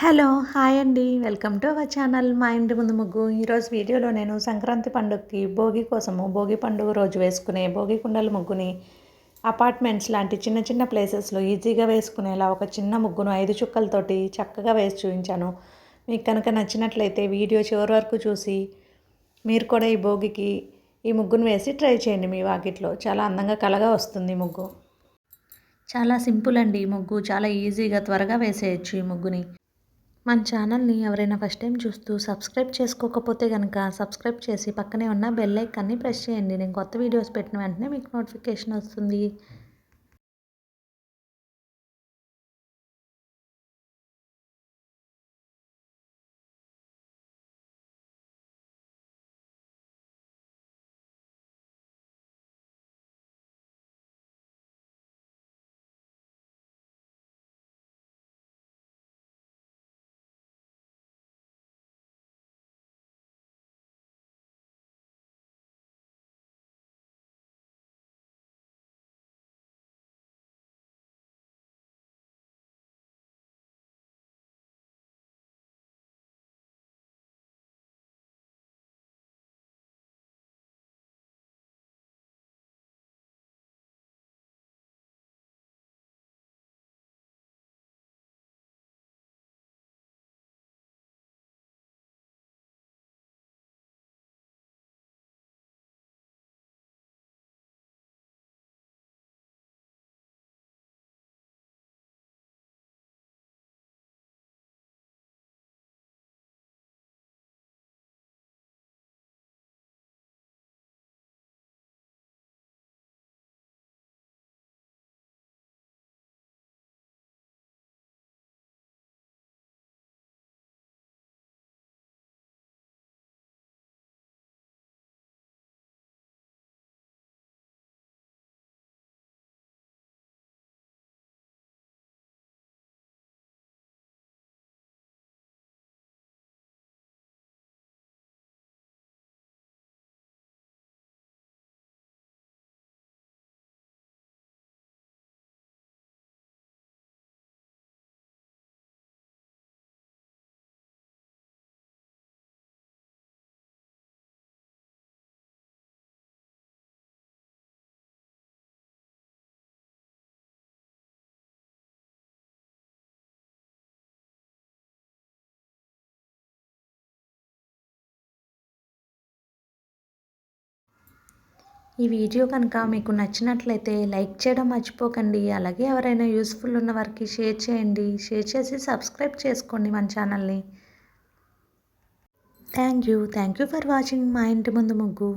Hello hi అండి. Welcome to our channel మా ఇంటి ముందు ముగ్గు. ఈరోజు వీడియోలో నేను సంక్రాంతి పండుగకి భోగి కోసము భోగి పండుగ రోజు వేసుకునే భోగి కుండల ముగ్గుని అపార్ట్మెంట్స్ లాంటి చిన్న చిన్న ప్లేసెస్లో ఈజీగా వేసుకునేలా ఒక చిన్న ముగ్గును ఐదు చుక్కలతోటి చక్కగా వేసి చూపించాను. మీకు కనుక నచ్చినట్లయితే వీడియో చివరి వరకు చూసి మీరు కూడా ఈ భోగికి ఈ ముగ్గును వేసి ట్రై చేయండి. మీ వాకిట్లో చాలా అందంగా కలగా వస్తుంది ముగ్గు. చాలా సింపుల్ అండి ఈ ముగ్గు. చాలా ఈజీగా త్వరగా వేసేయచ్చు ఈ ముగ్గుని. మన ఛానల్ని ఎవరైనా ఫస్ట్ టైం చూస్తూ సబ్స్క్రైబ్ చేసుకోకపోతే కనుక సబ్స్క్రైబ్ చేసి పక్కనే ఉన్న బెల్ ఐకాన్ని ప్రెస్ చేయండి. నేను కొత్త వీడియోస్ పెట్టిన వెంటనే మీకు నోటిఫికేషన్ వస్తుంది. ఈ వీడియో కనుక మీకు నచ్చినట్లయితే లైక్ చేయడం మర్చిపోకండి. అలాగే ఎవరైనా యూస్ఫుల్ ఉన్న వారికి షేర్ చేయండి. షేర్ చేసి సబ్స్క్రైబ్ చేసుకోండి మన ఛానల్ని. Thank you. Thank you for watching మా ఇంటి ముందు ముగ్గు.